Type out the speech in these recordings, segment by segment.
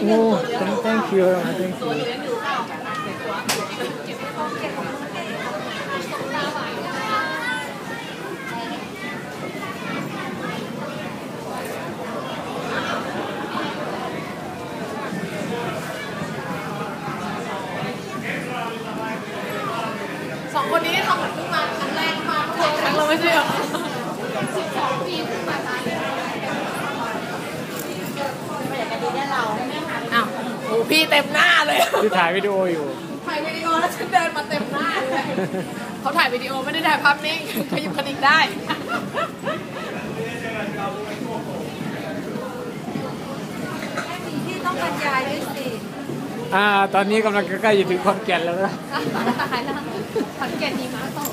โอ้ thank thank you thank you สองคนนี้ทำเหมือนเพิ่งมาครั้งแรกมาเพิ่งครั้งเราไม่ใช่หรอสิบสองปีเพิ่งมาร้านนี้อ้าวโอ้ พี่เต็มหน้าเลยที่ถ่ายวิดีโออยู่ ถ่ายวิดีโอแล้วฉันเดินมาเต็มหน้าเลยเขาถ่ายวิดีโอไม่ได้ถ่ายภาพนิ่งขยิบคณิกได้ที่ต้องบรรยายด้วยสิอ่า ตอนนี้กำลังใกล้ๆจะถึงขอนแก่นแล้วนะตายแล้วขอนแก่นดีมากตก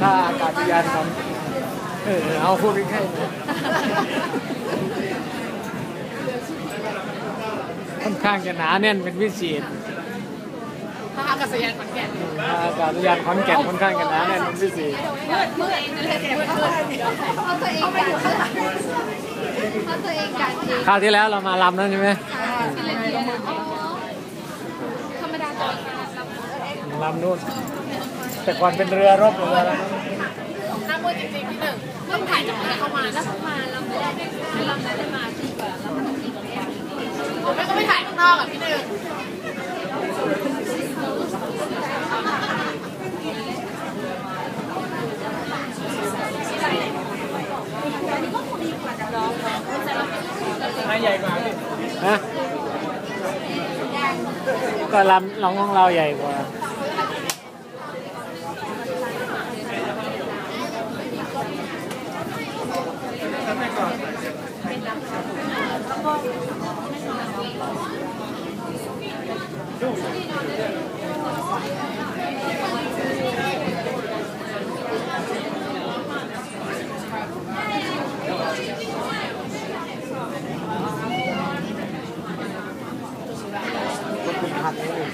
ถ้าอากาศยานของเออเอาพูดใกล้ๆหน่อย ค่อนข้างจะหนาแน่นเป็นพิเศษถ้าอากาศยานขอนแก่นถ้าอากาศยานขอนแก่นค่อนข้างจะหนาแน่นเป็นพิเศษมืดมืดมืดมืดเอาตัวเองกันเอาตัวเองกันเองคราวที่แล้วเรามาลำแล้วใช่ไหมธรรมดาตัวลำนู่นแต่ก่อนเป็นเรือรบเรืออะไรหน้ามืดจริงๆพี่หนึ่งต้องถ่ายจากไหนเข้ามาแล้วมาเราไม่ได้ไม่เราไม่ได้มาที่เปิดเราไม่ได้มาที่ ผมไม่ก็ไปถ่ายข้างนอกอะพี่หนึ่งใหญ่กว่าฮะก็ลำลองของเราใหญ่กว่า Négale, négale, fasole. à, อ่ 我给你看。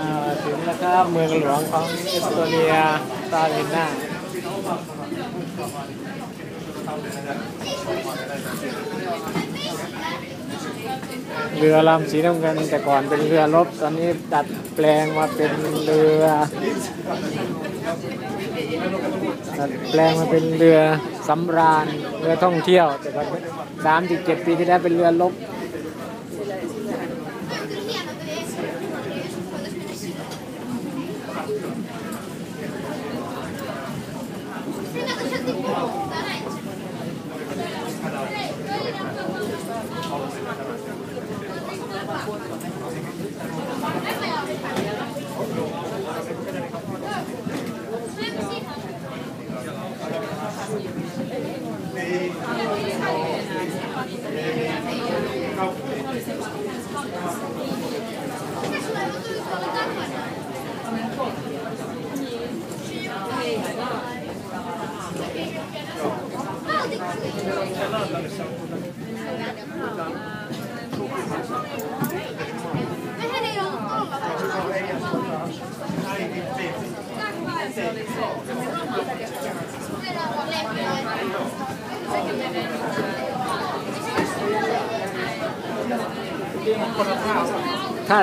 ถึงแล้วครับเมืองหลวงของเอสโตเนียตาลิน่าเรือลำสีน้ำเงินแต่ก่อนเป็นเรือรบตอนนี้ดัดแปลงมาเป็นเรือดัดแปลงมาเป็นเรือสำราญเรือท่องเที่ยวแต่ก่อนสามสิบเจ็ดปีที่แล้วเป็นเรือรบ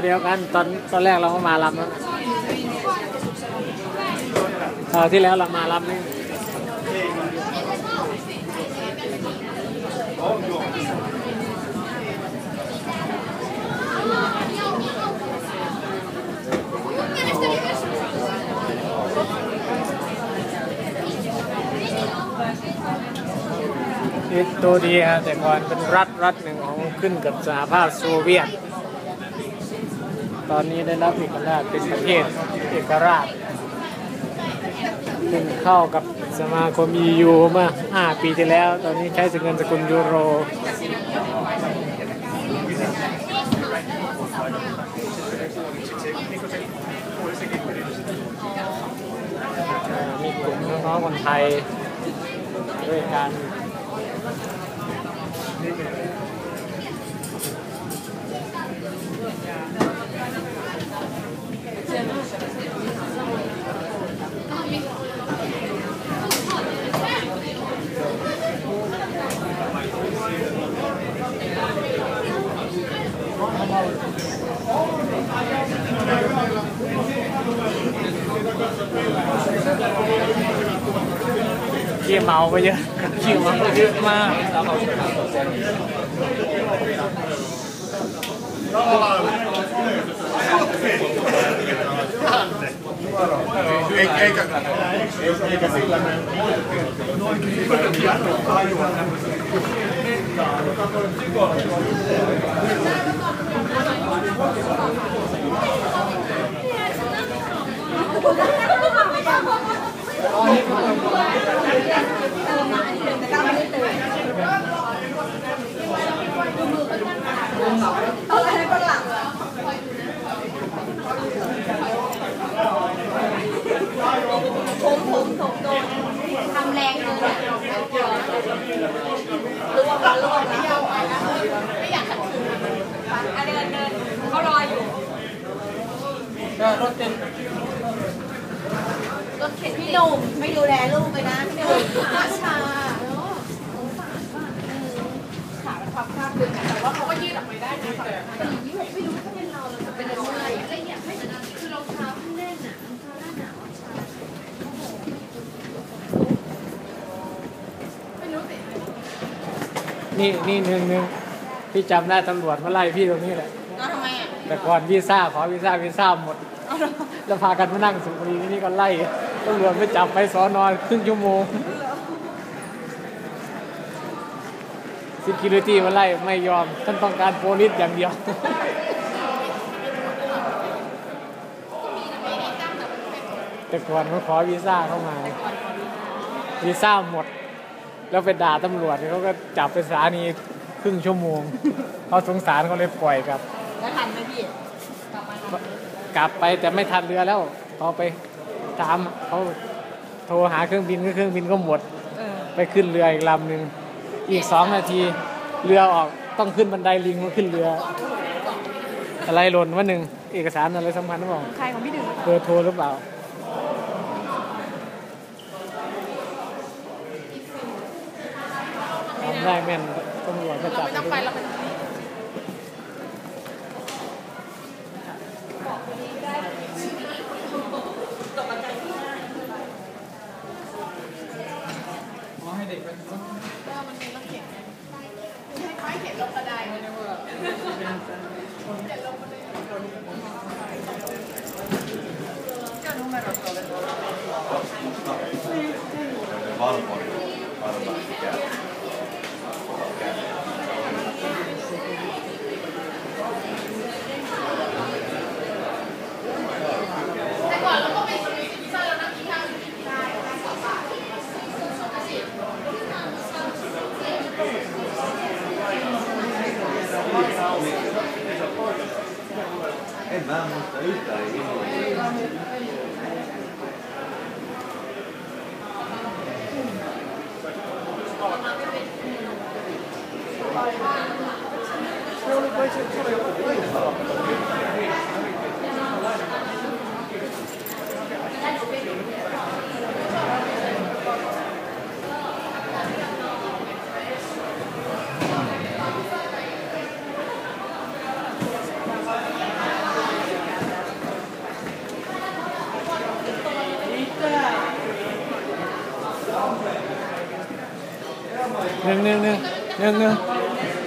เดียวกันตอนตอนแรกเราก็มาลำแล้วคราวที่แล้วเรามาลำนี่อิสโตเนียแต่ก่อนเป็นรัฐรัฐหนึ่งของขึ้นกับสหภาพโซเวียต ตอนนี้ได้รับเอกราชเป็นประเทศเอกราชซึ่งเข้ากับสมาคม EU เมื่อ5ปีที่แล้ว ตอนนี้ใช้เงินสกุลยูโรมีกลุ่มน้องๆคนไทยด้วยกัน ขี้เมาไปเยอะขี้ เมาไปเยอะมาก Eikä, eikä sillä mene. ทำแรงเกินล่วงแล้วล่วงแล้วไม่อยากขัดขืนอะเดินเดินเขารออยู่ รถเต็มรถเข็นพี่หนุ่มไม่ดูแลลูกเลยนะพี่หนุ่มชาช้าขามันพับข้างดึงแต่ว่าเขาก็ยืดออกไปได้นะแต่ยืดไม่รู้ถ้าเป็นเราเราจะเป็นอะไรอะไรอย่างไม่คือรองเท้าข้างแน่นอะรองเท้าหน้าหนาวอะนี่นี่หนึ่งหนึ่งพี่จำได้ตำรวจมาไล่พี่ตรงนี้แหละแต่ก่อนวีซ่าขอวีซ่าวีซ่าหมด แล้วพากันมานั่งสุพรีนี่ก็ไล่ตำรวจไปจับไปสอนอนครึ่งชั่วโมง security มาไล่ไม่ยอมท่านต้องการโพลิสอย่างเดียวแต่ก่อนเขาขอวีซ่าเข้ามาวีซ่าหมด แล้วไปด่าตำรวจเขาก็จับไปสถานีครึ่งชั่วโมงเขาสงสารเขาเลยปล่อยกลับ แล้วทันไหมพี่ กลับไปแต่ไม่ทันเรือแล้วพอไปถามเขาโทรหาเครื่องบินก็เครื่องบินก็หมดเออไปขึ้นเรืออีกลำหนึ่งอีกสองนาทีเรือออกต้องขึ้นบันไดลิงมาขึ้นเรือ อะไรหล่นวะหนึ่งเอกสารอะไรสำคัญหรือเปล่าใครของพี่ดึงเบอร์โทรหรือเปล่าทำได้แม่นตำรวจก็จับไม่ต้องไปเราไป Valkoinen. Amen.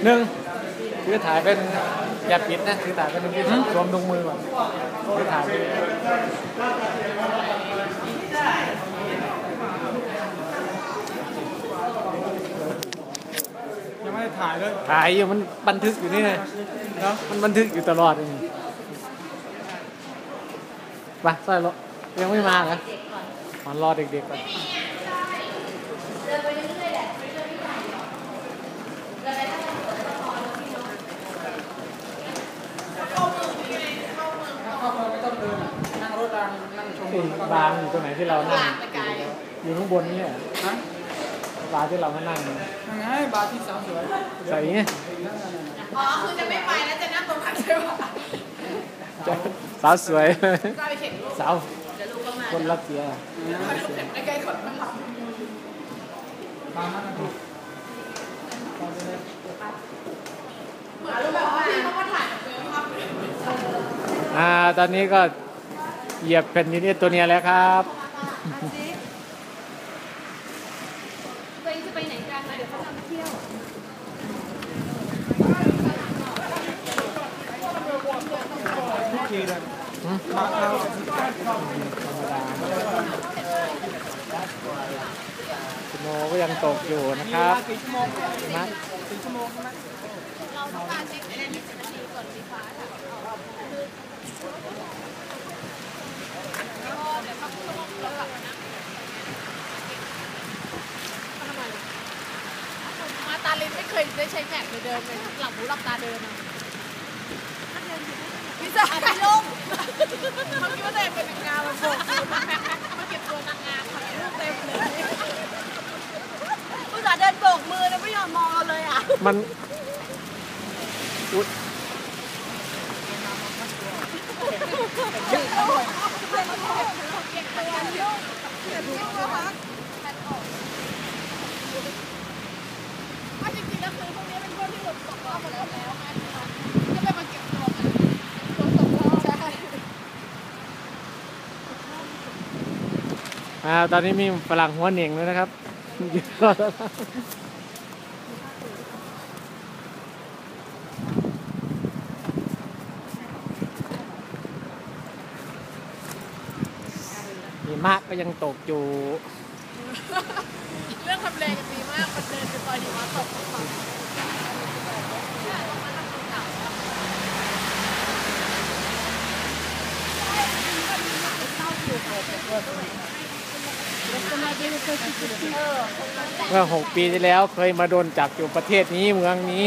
หนึ่งคือถ่ายเป็นอย่าปิดนะคือถ่ายเป็นหนึ่งที่รวมตรงมือก่อนคือถ่ายเป็นยังไม่ได้ถ่ายเลยถ่ายอยู่มันบันทึกอยู่นี่ไงเนาะมันบันทึกอยู่ตลอดเลยนี่ไปใส่รถยังไม่มาเหรอมันรอเด็กๆก่อน ไอ้บาร์อยู่ตรงไหนที่เรานั่ง อยู่ข้างบนนี่เหรอฮะบาร์ที่เรามานั่งยังไงบาร์ที่สาวสวยใส่เงี้ยอ๋อคือจะไม่ไปแล้วจะนั่งตรงนั้นใช่ปะสาวสวยก็ไปเข็นลูกสาวเดี๋ยวลูกก็มาคนรัสเซียใกล้ๆขนมันหลับบาร์นั่นนะเหมือนรู้แบบว่าพี่เขาก็ถ่ายกับเพื่อนภาพเลยอ่าตอนนี้ก็ เหยียบแผ่นดินเอสโตัวเนียแล้วครับตัวเองจะไปไหนกันเดี๋ยวเขานำเที่ยวทุกทีเลยหืมบาร์เราธรรมดาสโนว์ก็ยังตกอยู่นะมีคเวรับลากี่ชั่วโมงนะ สี่ชั่วโมงใช่ไหม เราต้องการเช็คในนี้สิบนาทีก่อนสีฟ้าค่ะแล้วก็เดี๋ยวเขาพูดว่าเราหลับนะมา ตาลินไม่เคยได้ใช้แม็กเลยเดินเลยหลับหูหลับตาเดินอะพี่จ๋าพี่ลุงเขาคิดว่าตัวเองเป็นนางงามมาโบกมือมาแม็กแม็กมาเก็บตัวนางงามถ่ายรูปเต็มเลยอุตส่าห์เดินโบกมือแล้วไม่ยอมมองเราเลยอะมันอุ๊ยว่าจริงๆแล้ วคือพวกนี้เป็นพวกที่หลุดตกรอบมาแล้วไงก็เลยมาเก็บตัวกันตัวตกรอบใช่อ่าตอนนี้มีฝรั่งหัวเหน่งด้วยนะครับหิมะก็ยังตกอยู่ ทำเลกันดีมากมันเดินไปตอนหิมะตกฝั่งเมื่อหกปีที่แล้วเคยมาโดนจับอยู่ประเทศนี้เมืองนี้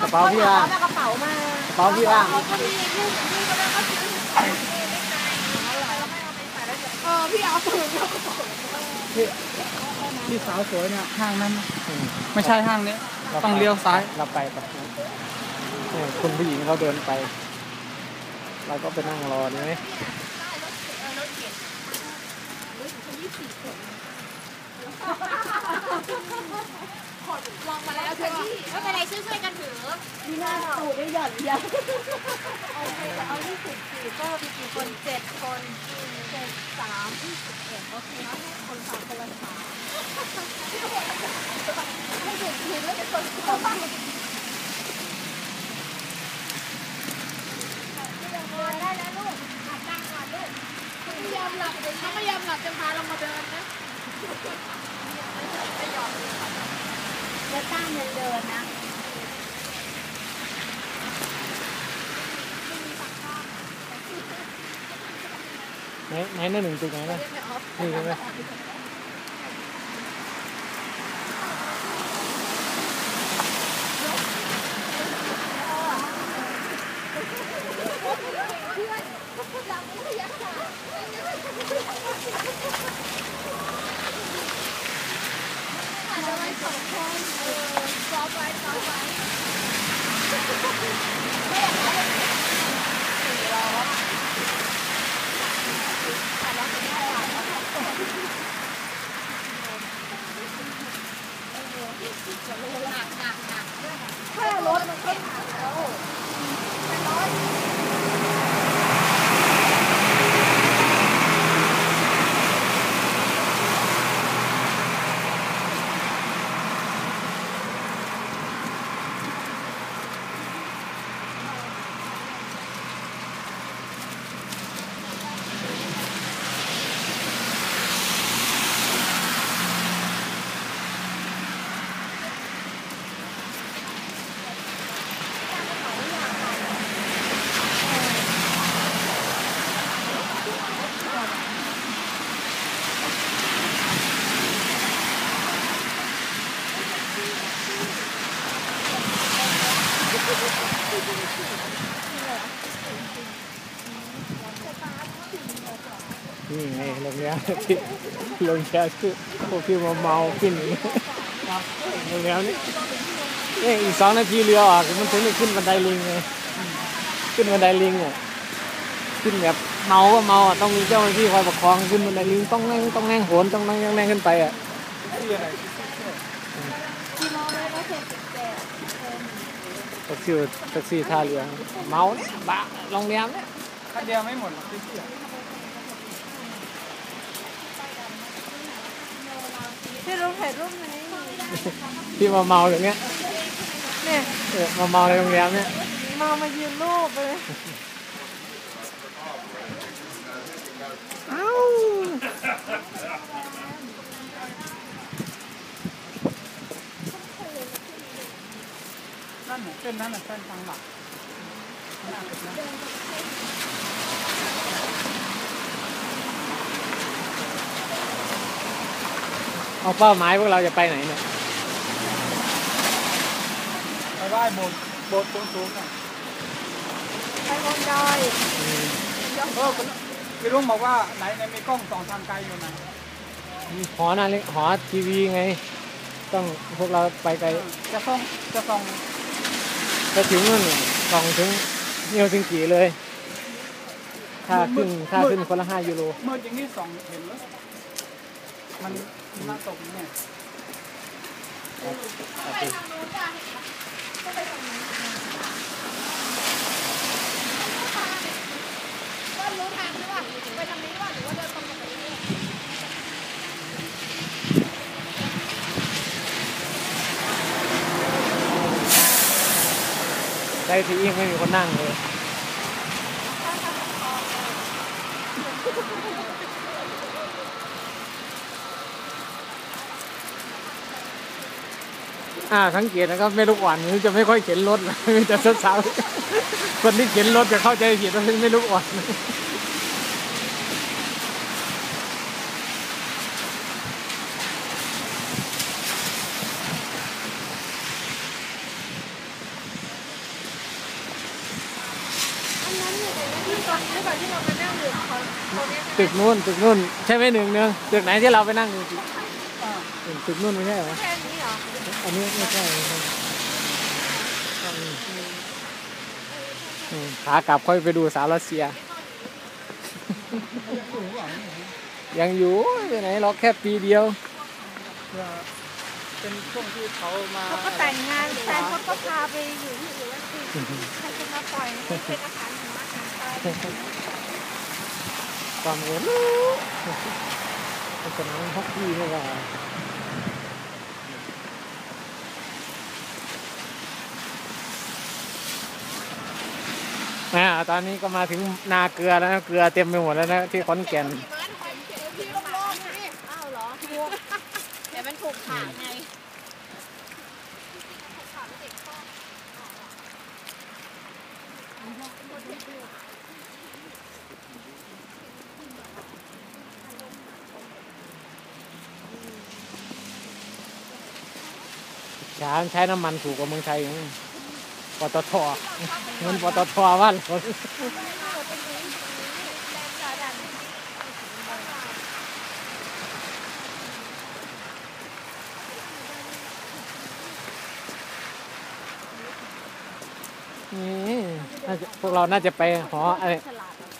กระเป๋าพี่ว่างเอากระเป๋ามากระเป๋าพี่ว่างเออพี่เอาปืนที่สาวสวยเนี่ยห้างนั้น ไม่ใช่ห้างนี้ต้องเลี้ยวซ้ายเราไปปะเนี่ยคุณผู้หญิงเขาเดินไป เราก็ไปนั่งรอนี่ไหม ลองมาแล้วใช่ไหมไม่เป็นไรช่วยช่วยกันถือมีหน้าตูดได้หย่อนยันโอเคเอายี่สิบสี่ก็มีกี่คนเจ็ดคนเจ็ดสามยี่สิบเอ็ดโอเคนะคนสามคนละสามให้เด็กถือแล้วเป็นคนสามได้แล้วลูกหัดตั้งก่อนลูกคุณไม่ยอมหลับเดี๋ยวถ้าไม่ยอมหลับจะพาเรามาเดินนะแล้วตั้งยังเดินนะไหนไหนหน้าหนึ่งจุดไหนนะนี่ใช่ ไหมอาจจะไว้สองคนเออซ้อมไว้ซ้อมไว้แค่รถมันก็หนักแล้ว นี่ไงโรงแรมที่โรงแรมที่พวกที่มาเมาขึ้นอย่างนี้โรงแรมนี้เนี่ยอีกสองนาทีเรือออกมันถึงจะขึ้นบันไดลิงไงขึ้นบันไดลิงอะขึ้นแบบเมาก็เมาอะต้องมีเจ้าหน้าที่คอยประคองขึ้นบันไดลิงต้องนั่งต้องนั่งโหนต้องนั่งนั่งขึ้นไปอะที่อะไรกี่โมงเลยก็เสร็จเจ็ดแท็กซี่แท็กซี่ท่าเรือเมาเนี่ยบ้าโรงแรมเนี่ยคันเดียวไม่หมดหรอกที่เที่ยว พี่รูปถ่ายรูปไหมที่มาเมาอย่างเงี้ยเนี่ยเออมาเมาในโรงแรมเนี่ยมามายืนรูปเลยเอ้านั่นน่ะเส้นนั้นน่ะเส้นทางหลักน่า เป็นนะเอาเป้าหมายพวกเราจะไปไหนเนี่ยไปไหว้โบสถ์โบสถ์สูงๆน่ะไปบนดอยเออพี่ลุงบอกว่าไหนไหนมีกล้องส่องทางไกลอยู่นะหอนาฬิหอทีวีไง ต้องพวกเราไปไกลจะส่องจะส่องไปถึงนู่นส่องถึงเฮลซิงกิเลยค่าขึ้นค่าขึ้นคนละห้ายูโรเมื่ออย่างนี้ส่องเห็นแล้วมัน น่าตกเนี่ยไปทางนู้นจ้ะก็ไปทางนู้นก็รู้ทางใช่ป่ะไปทางนี้ป่ะหรือว่าเดินตรงไปเรื่อยได้ที่ยังไม่มีคนนั่งเลย อ่าสังเกตนะครับไม่ลูกอ่อนนี่จะไม่ค่อยเข็นรถมีแต่สาวๆคนที่เข็นรถจะเข้าใจผิดว่าเป็นไม่ลูกอ่อนอันนั้นเนี่ยแต่ที่ตอนนี้ก่อนที่เรามานั่งอยู่เขาเขาเนี่ยตึกนู่นตึกนู่นใช่ไหมหนึ่งเนืองตึกไหนที่เราไปนั่งอยู่อ่า ตึกนู่นไม่ใช่เหรอแค่นี้เหรอ อันนี้ไม่ใช่ใชขากลับค่อยไปดูสาวรัสเซีย ยังอยู่ไปไหนหรอกแค่ปีเดียว เป็นช่วงที่เขามาเขาก็แต่งงานแฟนเขาก็พาไปอยู่ที่อื่นแล้วสิใครจะมาปล่อยให้เป็นอาหารหมูอาหารไทยความเห็นเป็นสนามฮอกกี้นี่ว่า อ่าตอนนี้ก็มาถึงนาเกลือแล้วนะเกลือเต็มไปหมดแล้วนะที่ขอนแก่นพี่ก็มองสิอ้าวเหรอเดี๋ยวมันถูกขาไงช้างใช้น้ำมันถูกกว่าเมืองไทยอยู่นะ ปตทเงินปตทว่าหรอนี่น่าจะพวกเราน่าจะไปหออะไร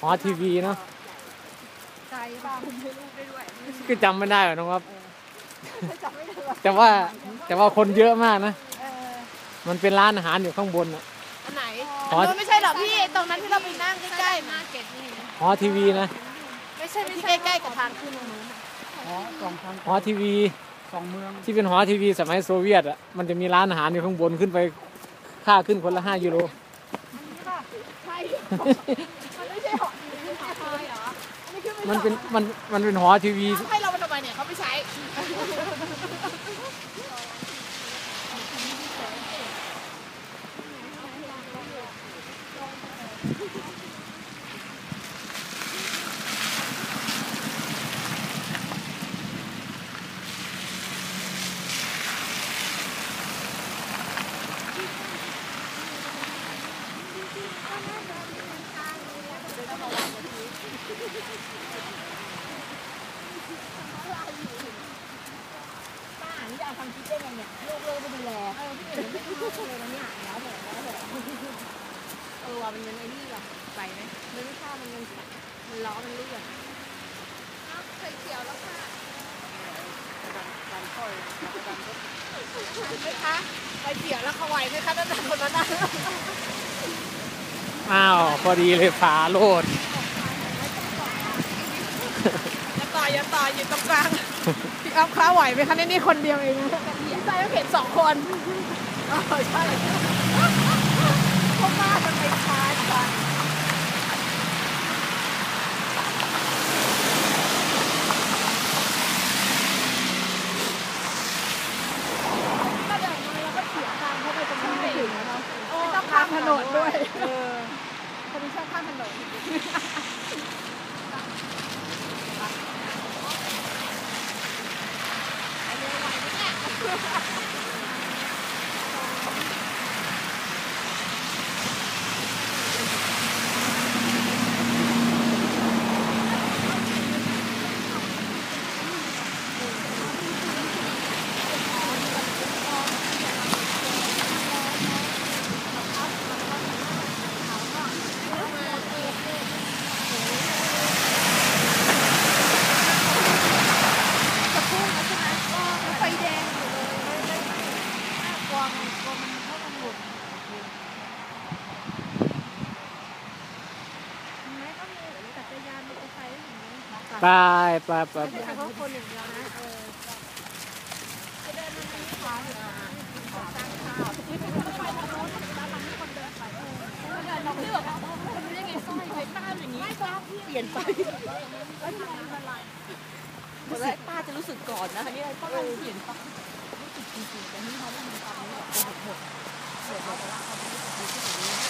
หอทีวีเนาะใจบ้างคุณให้ลูกได้ด้วยก็จำไม่ได้หรอกน้องครับจำไม่ได้หรอแต่ว่าแต่ว่าคนเยอะมากนะเออ มันเป็นร้านอาหารอยู่ข้างบนอะ อันไหนหอ อันนู้นไม่ใช่หรอพี่ ตรงนั้นที่เราไปนั่งใกล้ๆมาเก็ตนี่ หอทีวีนะไม่ใช่ไม่ใช่ใกล้ๆกับทางขึ้นตรงนู้นอ๋อสองทางหอทีวีสองเมืองที่เป็นหอทีวีสมัยโซเวียตอะมันจะมีร้านอาหารอยู่ข้างบนขึ้นไปค่าขึ้นคนละห้ายูโร มันเป็นมันมันเป็นหอทีวีให้เรามาทำไมเนี่ยเขาไม่ใช้ เออว่ามันเป็นไอ้นี่หรอไปไหม มันไม่ข้ามันมันมันล้อมันเลื่อนใส่เขียวแล้วค่ะไหมคะไปเขียวแล้วเขาไหวไหมคะนั่นน่ะคนนั้นน่ะอ้าวพอดีเลยฝาโลดอย่าต่ออย่าต่ออยู่ตรงกลางพี่อ๊อฟค้าไหวไหมคะนี่นี่คนเดียวเองนะพี่ใจก็เห็นสองคนอ๋อใช่พวกมาจะไปชาร์จกัน ก็เดินมาแล้วก็เสียทางเข้าไปตรงนั้นไม่ถึงแล้วเนาะ โอ้ ไม่ต้อง ข้า ข้าม ม ถ ถ นนนด้วยเออคนที่ชอบข้ามถนนไฟแดงอยู่เลยน่ากลัวมันกลัวมันเข้าตำรวจเห็นไหมก็มีจักรยานมอเตอร์ไซค์อย่างนี้ ไป ไปไปไปเฉพาะคนอย่างเดียวนะเออจะเดินมาทางนี้ขวาหรือขวาขวาตั้งข้าวไม่ใช่คนไปทางโน้นแล้วทางนี้คนเดินไปเออแล้วเดินเราเลือกเอาคนนี้ยังไงสร้อยไปป้าอย่างนี้ไม่ป้าเปลี่ยนไปแล้วทำอะไรรู้สึกป้าจะรู้สึกก่อนนะนนี้ป้าเปลี่ยนป้าอ่า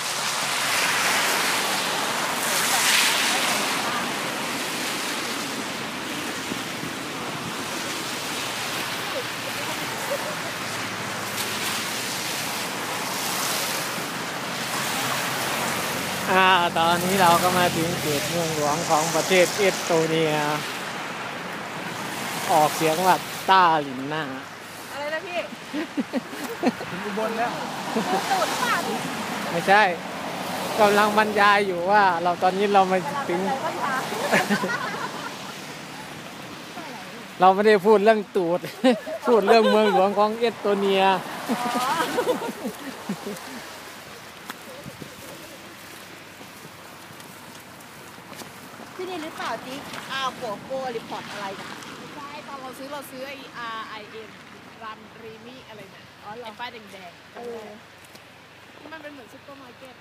ตอนนี้เราก็มาถึงเขตเมืองหลวงของประเทศเอสโตเนีย ออกเสียงว่าต้าลินนาอะไรนะพี่ถึงอุบลแล้วไม่ใช่อกำลังบรรยายอยู่ว่า เราตอนนี้เรามาถึง เราไม่ได้พูดเรื่องตูด พูดเรื่องเมืองหลวงของเอสโตเนีย ที่นี่ หรือเปล่าจิ๊กอ้าวโกโก้รีพอร์ตอะไรนะใช่ตอนเราซื้อเราซื้อไอ R I M รันรีมี่อะไรเนี่ยอ๋อไอป้ายแดงๆเออที่มันเป็นเหมือนซุปเปอร์มาร์เก็ต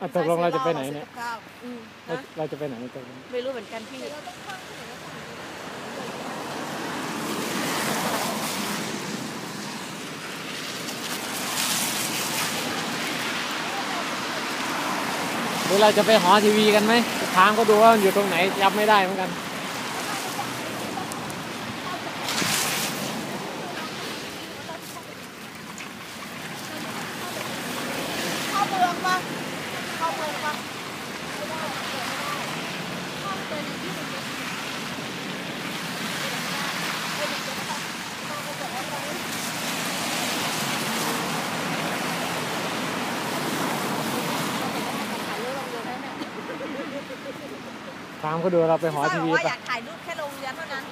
อะตกลงเราจะไปไหนเนี่ยข้าวอืมเรานะเราจะไปไหนตกลงไม่รู้เหมือนกันพี่หรือเราจะไปหอทีวีกันไหม ทางก็ดูว่ามันอยู่ตรงไหนยับไม่ได้เหมือนกัน เข้าเมืองปะเข้าเมืองปะ ทางก็ดูเราไปหอทีวีว่าอปะยากถ่ายรูปแค่โรงเรียนเท่านั้น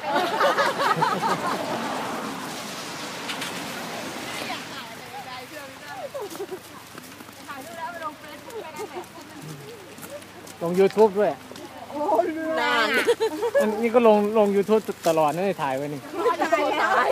ลง YouTube ด้วยนานอันนี้ก็ลงลง YouTube ตลอดนะถ่ายไว้นี่ถ่าย